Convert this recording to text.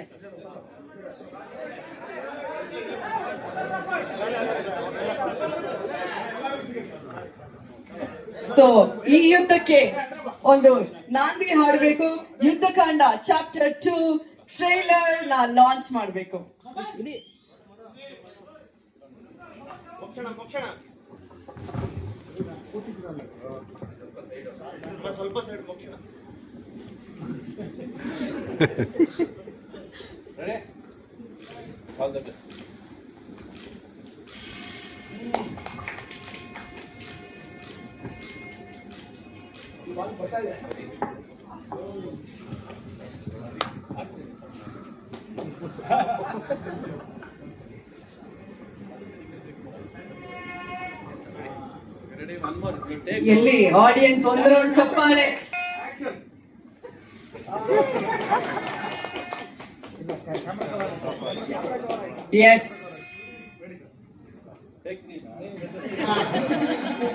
S so ಈ ಯುದ್ಧಕ್ಕೆ ಒಂದು ನಾಂದಿ ಹಾಡಬೇಕು. ಯುದ್ಧಕಾಂಡ ಚಾಪ್ಟರ್ ಟು ಟ್ರೈಲರ್ನ ಲಾಂಚ್ ಮಾಡಬೇಕು. ಸ್ವಲ್ಪ ಮೋಕ್ಷಣ ಮೋಕ್ಷಣ ಎಲ್ಲಿ? ಆಡಿಯನ್ಸ್ ಒಂದು ರೌಂಡ್ ಚಪ್ಪಾಳೆ Yes.